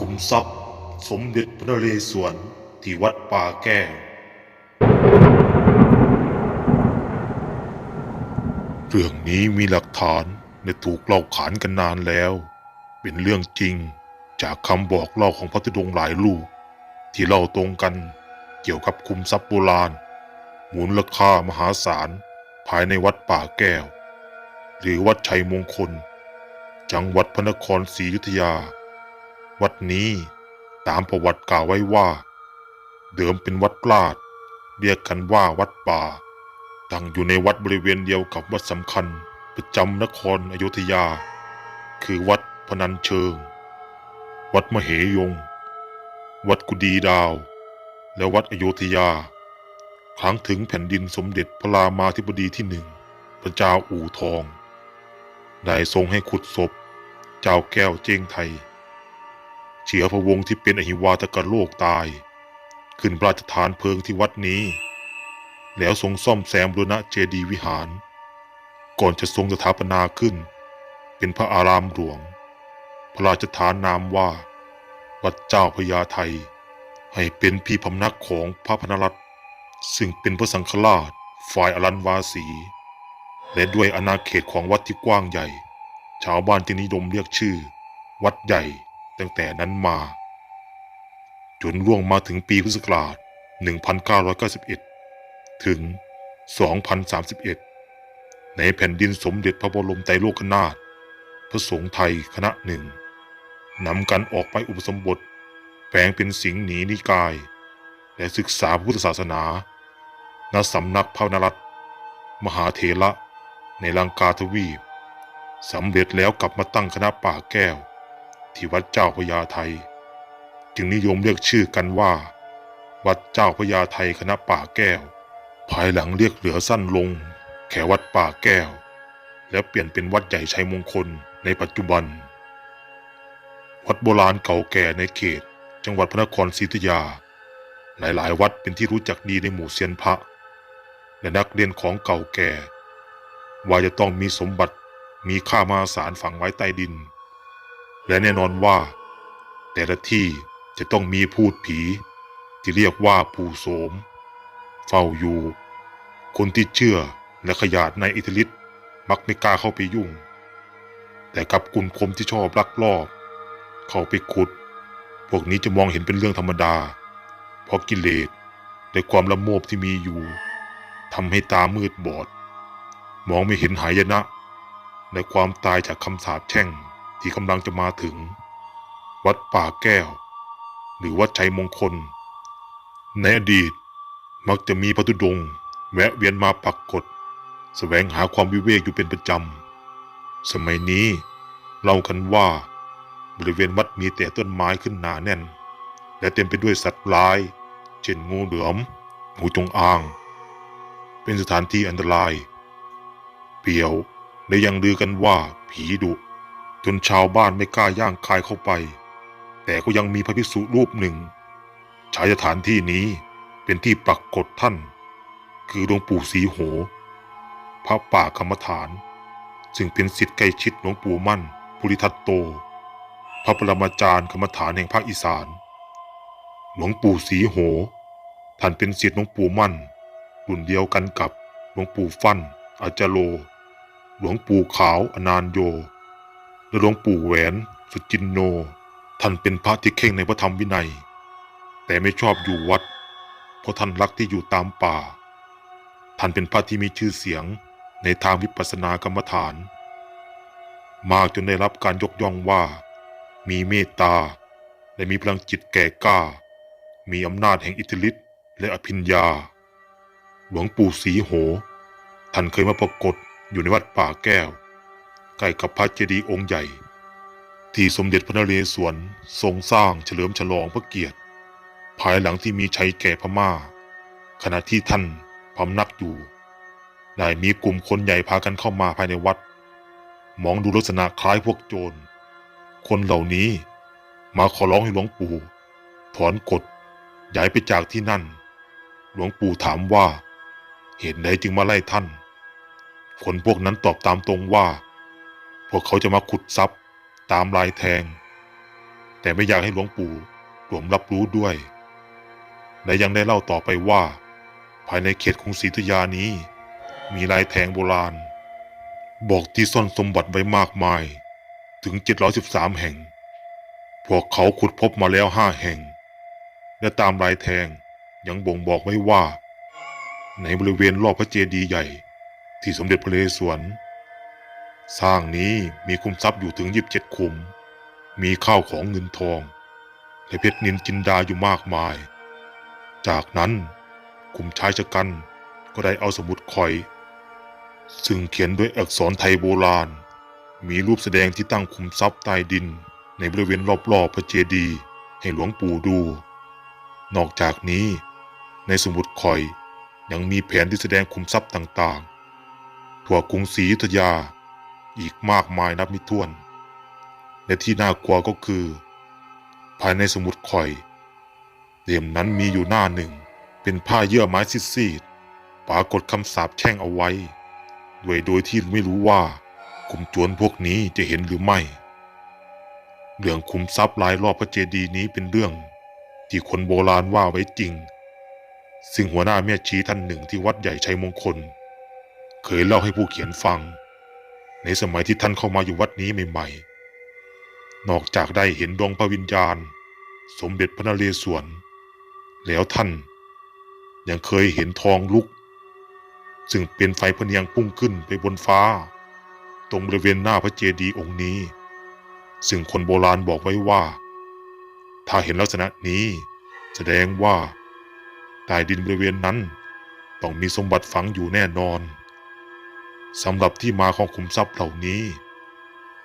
ขุมทรัพย์ สมเด็จพระนเรศวรที่วัดป่าแก้วเรื่องนี้มีหลักฐานและถูกเล่าขานกันนานแล้ว เป็นเรื่องจริงจากคำบอกเล่าของพระธุดงค์หลายลูก ที่เล่าตรงกันเกี่ยวกับคุมทรัพย์โบราณมูลค่ามหาศาลภายในวัดป่าแก้ว หรือวัดชัยมงคล จังหวัดพระนครศรีอยุธยา วัดนี้ตามประวัติกล่าวไว้ว่า เดิมเป็นวัดลาด เรียกกันว่าวัดป่า ตั้งอยู่ในวัดบริเวณเดียวกับวัดสำคัญประจำนครอยุธยา คือวัดพนัญเชิง วัดมเหยง วัดกุดีดาว และวัดอโยธยา ครั้งถึงแผ่นดินสมเด็จพระรามาธิบดีที่หนึ่งพระเจ้าอู่ทอง ได้ทรงให้ขุดศพ เจ้าแก้วเจงไทย เฉียพระวงศ์ที่เป็นอหิวาตกโลกตาย ขึ้นราชทานเพลิงที่วัดนี้ แล้วทรงซ่อมแซมบูรณะเจดีย์วิหาร ก่อนจะทรงสถาปนาขึ้น เป็นพระอารามหลวง พระราชทานนามว่า วัดเจ้าพญาไทย ให้เป็นพี่พำนักของพระพนรัตน์ซึ่งเป็นพระสังฆราชฝ่ายอรันวาสี และด้วยอาณาเขตของวัดที่กว้างใหญ่ ชาวบ้านจึงนิยมเรียกชื่อ วัดใหญ่ ตั้งแต่นั้นมา จนล่วงมาถึงปีพุทธศักราช 1991 ถึง 2031 ในแผ่นดินสมเด็จพระบรมไตรโลกนาถพระสงฆ์ไทยคณะหนึ่งนำกันออกไปอุปสมบทแปลงเป็นสิงห์หนีนิกาย และศึกษาพุทธศาสนา ณ สำนักพระนรัตมหาเถระในลังกาทวีปสำเร็จแล้วกลับมาตั้งคณะป่าแก้ว ที่วัดเจ้าพญาไทย จึงนิยมเรียกชื่อกันว่า วัดเจ้าพญาไทยคณะป่าแก้ว ภายหลังเรียกเหลือสั้นลง แค่วัดป่าแก้ว แล้วเปลี่ยนเป็นวัดใหญ่ชัยมงคลในปัจจุบัน วัดโบราณเก่าแก่ในเขต จังหวัดพระนครศรีอยุธยา หลายๆ วัดเป็นที่รู้จักดีในหมู่เซียนพระ และนักเรียนของเก่าแก่ ว่าจะต้องมีสมบัติมีค่ามหาศาลฝังไว้ใต้ดิน และแน่นอนว่า แต่ละที่จะต้องมีพูดผี ที่เรียกว่าปู่โสม เฝ้าอยู่ คนที่เชื่อและขยาดในอิทธิฤทธิ์มักไม่กล้าเข้าไปยุ่ง แต่กับกุลคมที่ชอบลักลอบ เข้าไปขุด พวกนี้จะมองเห็นเป็นเรื่องธรรมดา เพราะกิเลสและความละโมบที่มีอยู่ทำให้ตามืดบอด มองไม่เห็นหายนะ และความตายจากคำสาปแช่ง ที่กำลังจะมาถึง วัดป่าแก้ว หรือวัดชัยมงคล ในอดีตมักจะมีพระธุดงค์แวะเวียนมาปักกฏแสวงหาความวิเวกอยู่เป็นประจำ สมัยนี้เล่ากันว่าบริเวณวัดมีแต่ต้นไม้ขึ้นหนาแน่น และเต็มไปด้วยสัตว์ร้าย เช่นงูเหลือมงูจงอาง เป็นสถานที่อันตราย เปียวและยังลือกันว่าผีดุ จนชาวบ้านไม่กล้าย่างกายเข้าไป แต่ก็ยังมีพระภิกษุรูปหนึ่งใช้สถานที่นี้เป็นที่ปรากฏท่าน คือหลวงปู่ศรีโห พระป่ากรรมฐาน ซึ่งเป็นสิทธิ์ใกล้ชิดหลวงปู่มั่น ภูริทัตโต พระปรมาจารย์กรรมฐานแห่งภาคอีสาน หลวงปู่ศรีโห ท่านเป็นศิษย์หลวงปู่มั่นรุ่นเดียวกันกับหลวงปู่ฟั่นอาจารโล หลวงปู่ขาวอนานโย หลวงปู่แหวนสุจินโน ท่านเป็นพระที่เข่งในพระธรรมวินัย แต่ไม่ชอบอยู่วัด เพราะท่านรักที่อยู่ตามป่า ท่านเป็นพระที่มีชื่อเสียงในทางวิปัสสนากรรมฐาน มากจนได้รับการยกย่องว่า มีเมตตา และมีพลังจิตแก่กล้า มีอำนาจแห่งอิทธิฤทธิ์และอภิญญา หลวงปู่ศรีโห ท่านเคยมาปรากฏอยู่ในวัดป่าแก้ว ใกล้กับพระเจดีย์องค์ใหญ่ ที่สมเด็จพระนเรศวรทรงสร้างเฉลิมฉลองพระเกียรติ ภายหลังที่มีชัยแก่พม่า ขณะที่ท่านพำนักอยู่ได้มีกลุ่มคนใหญ่พากันเข้ามาภายในวัด มองดูลักษณะคล้ายพวกโจร คนเหล่านี้มาขอร้องให้หลวงปู่ถอนกฎย้ายไปจากที่นั่น หลวงปู่ถามว่า เหตุใดจึงมาไล่ท่าน คนพวกนั้นตอบตามตรงว่า พวกเขาจะมาขุดทรัพย์ตามลายแทง แต่ไม่อยากให้หลวงปู่รวมรับรู้ด้วย และยังได้เล่าต่อไปว่า ภายในเขตของศรีธยานี้ มีลายแทงโบราณ บอกที่ซ่อนสมบัติไว้มากมาย ถึง 713 แห่ง พวกเขาขุดพบมาแล้วห้าแห่ง และตามลายแทงยังบ่งบอกไว้ว่า ในบริเวณรอบพระเจดีย์ใหญ่ ที่สมเด็จพระนเรศวร สร้างนี้มีคุมทรัพย์อยู่ถึง27คุม มีข้าวของเงินทองและเพชรนินจินดาอยู่มากมาย จากนั้นคุมชายชะกันก็ได้เอาสมุดคอย ซึ่งเขียนด้วยอักษรไทยโบราณ มีรูปแสดงที่ตั้งคุมทรัพย์ใต้ดินในบริเวณรอบๆพระเจดีย์ให้หลวงปู่ดู นอกจากนี้ ในสมุดคอยยังมีแผนที่แสดงคุมทรัพย์ต่างๆ ทั่วกรุงศรีอยุธยา อีกมากมายนับไม่ถ้วน และที่น่ากลัวก็คือ ภายในสมุดคอยเล่มนั้นมีอยู่หน้าหนึ่ง เป็นผ้าเยื่อไม้ซีดๆปรากฏคำสาปแช่งเอาไว้ ด้วยโดยที่ไม่รู้ว่ากลุ่มโจรพวกนี้จะเห็นหรือไม่ เรื่องคุมทรัพย์ลายรอบพระเจดีย์นี้เป็นเรื่องที่คนโบราณว่าไว้จริง ซึ่งหัวหน้าแม่ชีท่านหนึ่งที่วัดใหญ่ชัยมงคล เคยเล่าให้ผู้เขียนฟัง ในสมัยที่ท่านเข้ามาอยู่วัดนี้ใหม่ๆ นอกจากได้เห็นดวงพระวิญญาณ สมเด็จพระนเรศวร แล้วท่านยังเคยเห็นทองลุก ซึ่งเป็นไฟพเนียงพุ่งขึ้นไปบนฟ้า ตรงบริเวณหน้าพระเจดีย์องค์นี้ ซึ่งคนโบราณบอกไว้ว่า ถ้าเห็นลักษณะนี้แสดงว่าใต้ดินบริเวณนั้นต้องมีสมบัติฝังอยู่แน่นอน สำหรับที่มาของขุมทรัพย์เหล่านี้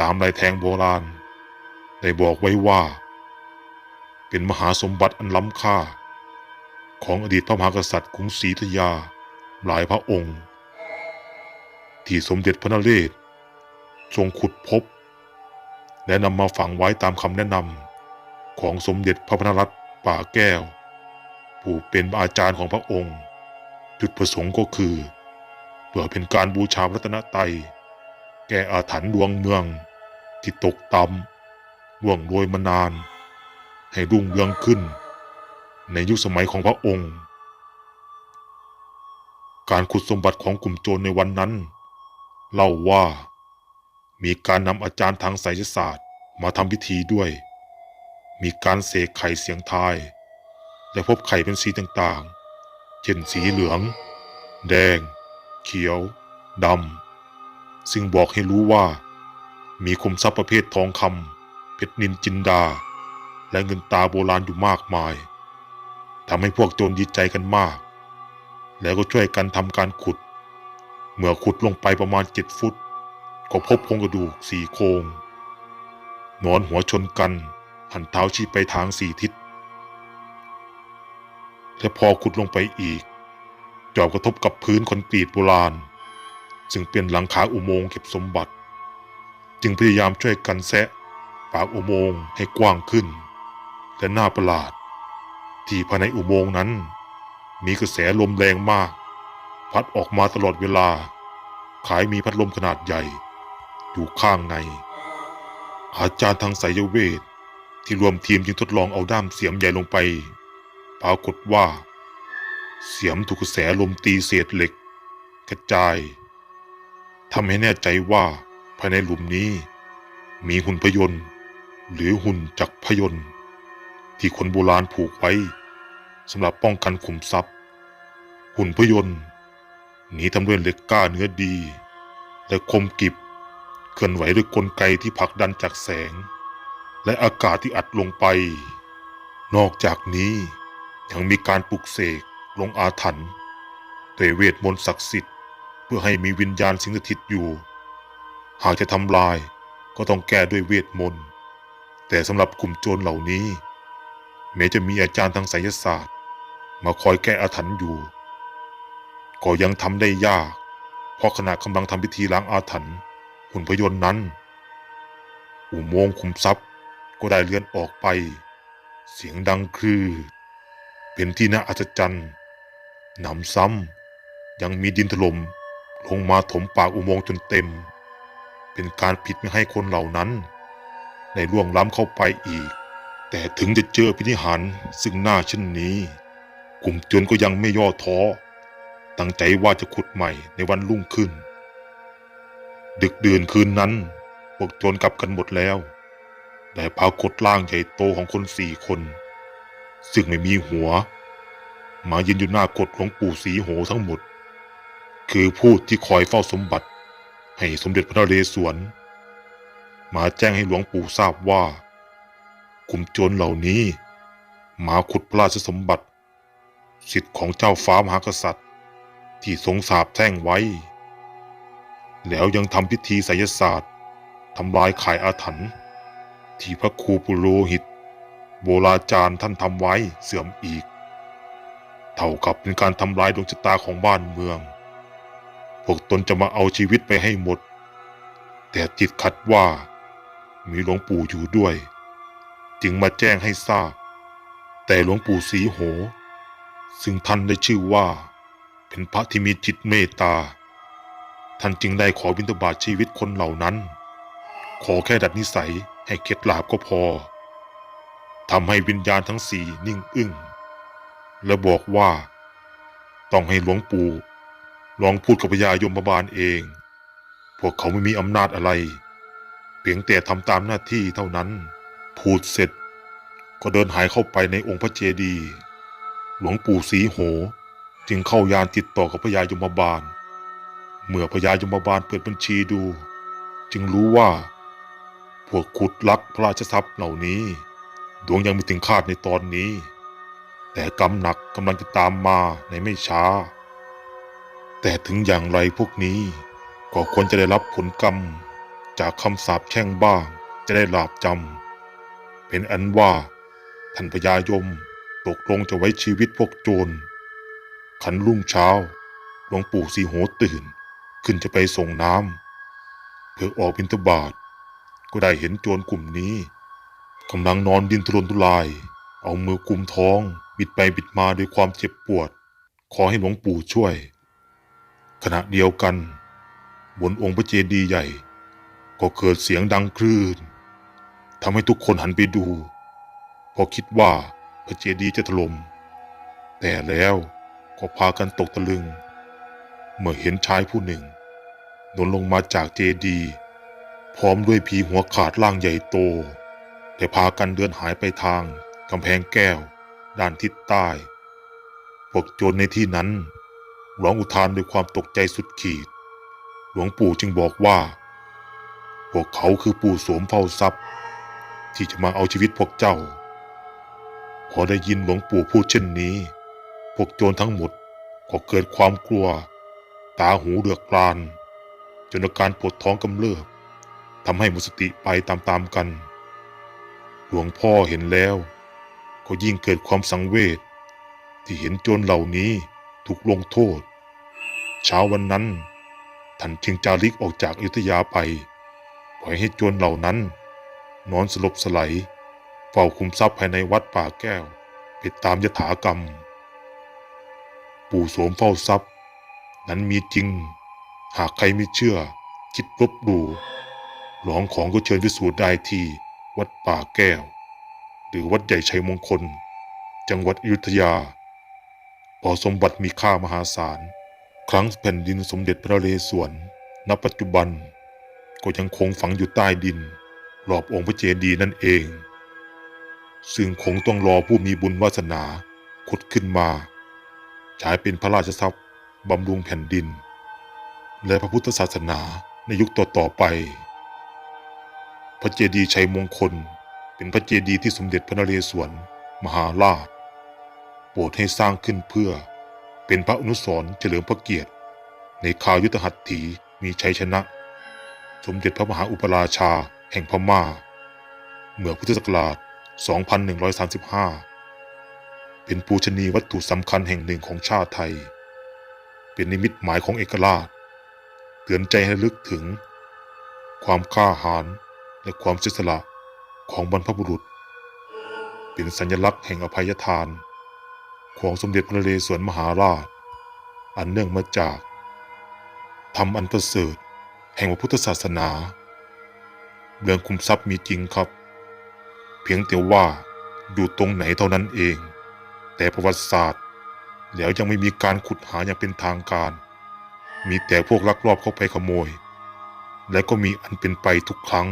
ตามลายแทงโบราณ ได้บอกไว้ว่า เป็นมหาสมบัติอันล้ำค่า ของอดีตพระมหากษัตริย์กรุงศรีธยาหลายพระองค์ ที่สมเด็จพระนเรศทรงขุดพบ และนำมาฝังไว้ตามคำแนะนำของสมเด็จพระพนรัตน์ป่าแก้ว ผู้เป็นอาจารย์ของพระองค์ จุดประสงค์ก็คือ พื่อเป็นการบูชารัตนตยแก้อาถรรพ์ดวงเมือง ที่ตกต่ำล่วงโรยมานาน ให้รุ่งเรืองขึ้น ในยุคสมัยของพระองค์ การขุดสมบัติของกลุ่มโจรในวันนั้น เล่าว่ามีการนำอาจารย์ทางไสยศาสตร์มาทำพิธีด้วย มีการเสกไข่เสียงทาย และพบไข่เป็นสีต่างๆ เช่นสีเหลือง แดง เขียวดำซึ่งบอกให้รู้ว่า มีคุมทรัพย์ประเภททองคำเพชรนินจินดา และเงินตาโบราณอยู่มากมายทำให้พวกโจรดีใจกันมาก แล้วก็ช่วยกันทำการขุด เมื่อขุดลงไปประมาณเจ็ดฟุต ก็พบโครงกระดูกสี่โครงนอนหัวชนกัน หันเท้าชี้ไปทางสี่ทิศ และพอขุดลงไปอีก จอบกระทบกับพื้นคอนกรีตโบราณ ซึ่งเป็นหลังคาอุโมงค์เก็บสมบัติ จึงพยายามช่วยกันแซะปากอุโมงค์ให้กว้างขึ้น และน่าประหลาด ที่ภายในอุโมงค์นั้น มีกระแสลมแรงมาก พัดออกมาตลอดเวลา ขายมีพัดลมขนาดใหญ่ อยู่ข้างใน อาจารย์ทางไสยเวทที่รวมทีมจึงทดลองเอาด้ามเสียมใหญ่ลงไป ปรากฏว่า เสียมถูกกระแสลมตีเศษเหล็ก กระจายทำให้แน่ใจว่าภายในหลุมนี้ มีหุ่นพยนต์ หรือหุ่นจักรพยนต์ ที่คนโบราณผูกไว้สำหรับป้องกันขุมทรัพย์ หุ่นพยนต์นี้ทำด้วยเหล็กกล้าเนื้อดี และคมกริบเคลื่อนไหวด้วยกลไกที่ผลักดันจากแสง และอากาศที่อัดลงไป นอกจากนี้ยังมีการปลุกเสก ลงอาถรรพ์ด้วยเวทมนต์ศักดิ์สิทธิ์ เพื่อให้มีวิญญาณสิงสถิตอยู่ หากจะทำลายก็ต้องแก้ด้วยเวทมนต์ แต่สำหรับกลุ่มโจรเหล่านี้ แม้จะมีอาจารย์ทางไสยศาสตร์ มาคอยแก้อาถรรพ์อยู่ ก็ยังทำได้ยาก เพราะขณะกำลังทำพิธีล้างอาถรรพ์หุ่นพยนต์นั้น อุโมงค์คุมทรัพย์ก็ได้เลื่อนออกไป เสียงดังคือ เป็นที่น่าอัศจรรย์ หนำซ้ำยังมีดินถล่มลงมาถมปากอุโมงค์จนเต็ม เป็นการผิดไม่ให้คนเหล่านั้นได้ล่วงล้ำเข้าไปอีก แต่ถึงจะเจอพินิหารซึ่งหน้าเช่นนี้ กลุ่มโจรก็ยังไม่ย่อท้อ ตั้งใจว่าจะขุดใหม่ในวันรุ่งขึ้น ดึกดื่นคืนนั้นพวกโจรกลับกันหมดแล้วได้ปรากฏร่างใหญ่โตของคนสี่คน ซึ่งไม่มีหัว มายืนอยู่หน้ากฎหลวงปู่สีโหทั้งหมด คือผู้ที่คอยเฝ้าสมบัติ ให้สมเด็จพระนเรศวร มาแจ้งให้หลวงปู่ทราบว่า กลุ่มโจรเหล่านี้ มาขุดพระราชสมบัติ สิทธิ์ของเจ้าฟ้ามหากษัตริย์ ที่ทรงสาบแช่งไว้ แล้วยังทำพิธีไสยศาสตร์ทำลายขายอาถรรพ์ที่พระครูปุโรหิต โบราจารย์ท่านทำไว้เสื่อมอีก เท่ากับเป็นการทำลายดวงชะตาของบ้านเมือง พวกตนจะมาเอาชีวิตไปให้หมด แต่จิตขัดว่า มีหลวงปู่อยู่ด้วย จึงมาแจ้งให้ทราบ แต่หลวงปู่สีโห ซึ่งท่านได้ชื่อว่า เป็นพระที่มีจิตเมตตา ท่านจึงได้ขอบิณฑบาตชีวิตคนเหล่านั้น ขอแค่ดัดนิสัยให้เคล็ดลาบก็พอทำให้วิญญาณทั้งสี่นิ่งอึ้ง และบอกว่า ต้องให้หลวงปู่ลองพูดกับพญายมบาลเอง พวกเขาไม่มีอำนาจอะไร เพียงแต่ทำตามหน้าที่เท่านั้น พูดเสร็จ ก็เดินหายเข้าไปในองค์พระเจดีย์หลวงปู่สีโห จึงเข้ายานติดต่อกับพญายมบาล เมื่อพญายมบาลเปิดบัญชีดู จึงรู้ว่า พวกขุดลักพระราชทรัพย์เหล่านี้ ดวงยังไม่ถึงคาดในตอนนี้ แต่กรรมหนักกำลังจะตามมาในไม่ช้า แต่ถึงอย่างไรพวกนี้ ก็ควรจะได้รับผลกรรม จากคำสาปแช่งบ้าง จะได้หลาบจำ เป็นอันว่า ท่านพญายมตกลงจะไว้ชีวิตพวกโจร ขันรุ่งเช้าหลวงปู่สีโหตื่น ขึ้นจะไปส่งน้ำเพื่อออกบิณฑบาตก็ได้เห็นโจรกลุ่มนี้กำลังนอนดินทุรนทุราย เอามือกุมท้อง บิดไปบิดมาด้วยความเจ็บปวด ขอให้หลวงปู่ช่วย ขณะเดียวกัน บนองค์พระเจดีย์ใหญ่ ก็เกิดเสียงดังคลื่นทำให้ทุกคนหันไปดูพราะคิดว่าพระเจดีย์จะถล่มแต่แล้วก็พากันตกตะลึง เมื่อเห็นชายผู้หนึ่งหล่นลงมาจากเจดีย์พร้อมด้วยผีหัวขาดร่างใหญ่โต แต่พากันเดินหายไปทางกำแพงแก้ว ด้านทิศใต้ พวกโจรในที่นั้นร้องอุทานด้วยความตกใจสุดขีด หลวงปู่จึงบอกว่า พวกเขาคือปู่โสมเฝ้าทรัพย์ ที่จะมาเอาชีวิตพวกเจ้า พอได้ยินหลวงปู่พูดเช่นนี้ พวกโจรทั้งหมดก็เกิดความกลัว ตาหูเดือกกราน จนอาการปวดท้องกำเริบทำให้หมดสติไปตามๆกัน หลวงพ่อเห็นแล้ว ก็ยิ่งเกิดความสังเวชที่เห็นโจรเหล่านี้ถูกลงโทษ เช้าวันนั้น ท่านจึงจาริกออกจากอยุธยาไป ปล่อยให้โจรเหล่านั้น นอนสลบสไลด์เฝ้าคุมทรัพย์ภายในวัดป่าแก้วไปตามยถากรรม ปู่โสมเฝ้าทรัพย์ นั้นมีจริง หากใครไม่เชื่อ คิดลบดูหลองของก็เชิญพิสูจน์ได้ที่วัดป่าแก้ว หรือวัดใหญ่ชัยมงคล จังหวัดอยุธยาพอสมบัติมีค่ามหาศาล ครั้งแผ่นดินสมเด็จพระเรศวรณปัจจุบัน ก็ยังคงฝังอยู่ใต้ดินรอบองค์พระเจดีย์นั่นเอง ซึ่งคงต้องรอผู้มีบุญวาสนาขุดขึ้นมาใช้เป็นพระราชทรัพย์บำรุงแผ่นดิน และพระพุทธศาสนาในยุคต่อๆไป พระเจดีย์ชัยมงคล เป็นพระเจดีย์ที่สมเด็จพระนเรศวร มหาราชโปรดให้สร้างขึ้นเพื่อเป็นพระอนุสรณ์เฉลิมพระเกียรติ ในข่าวยุทธหัตถีมีชัยชนะ สมเด็จพระมหาอุปราชาแห่งพม่า เมื่อพุทธศักราช 2135 เป็นปูชนียวัตถุสำคัญแห่งหนึ่งของชาติไทย เป็นนิมิตหมายของเอกราช เตือนใจให้ลึกถึง ความกล้าหาญและความเสียสละ ของบรรพบุรุษ เป็นสัญลักษณ์แห่งอภัยทาน ของสมเด็จพระนเรศวรมหาราช อันเนื่องมาจากทำอันประเสริฐแห่งพระพุทธศาสนาเรื่องคุมทรัพย์มีจริงครับ เพียงแต่ว่าอยู่ตรงไหนเท่านั้นเอง แต่ประวัติศาสตร์ แล้วยังไม่มีการขุดหาอย่างเป็นทางการ มีแต่พวกลักลอบเข้าไปขโมย และก็มีอันเป็นไปทุกครั้ง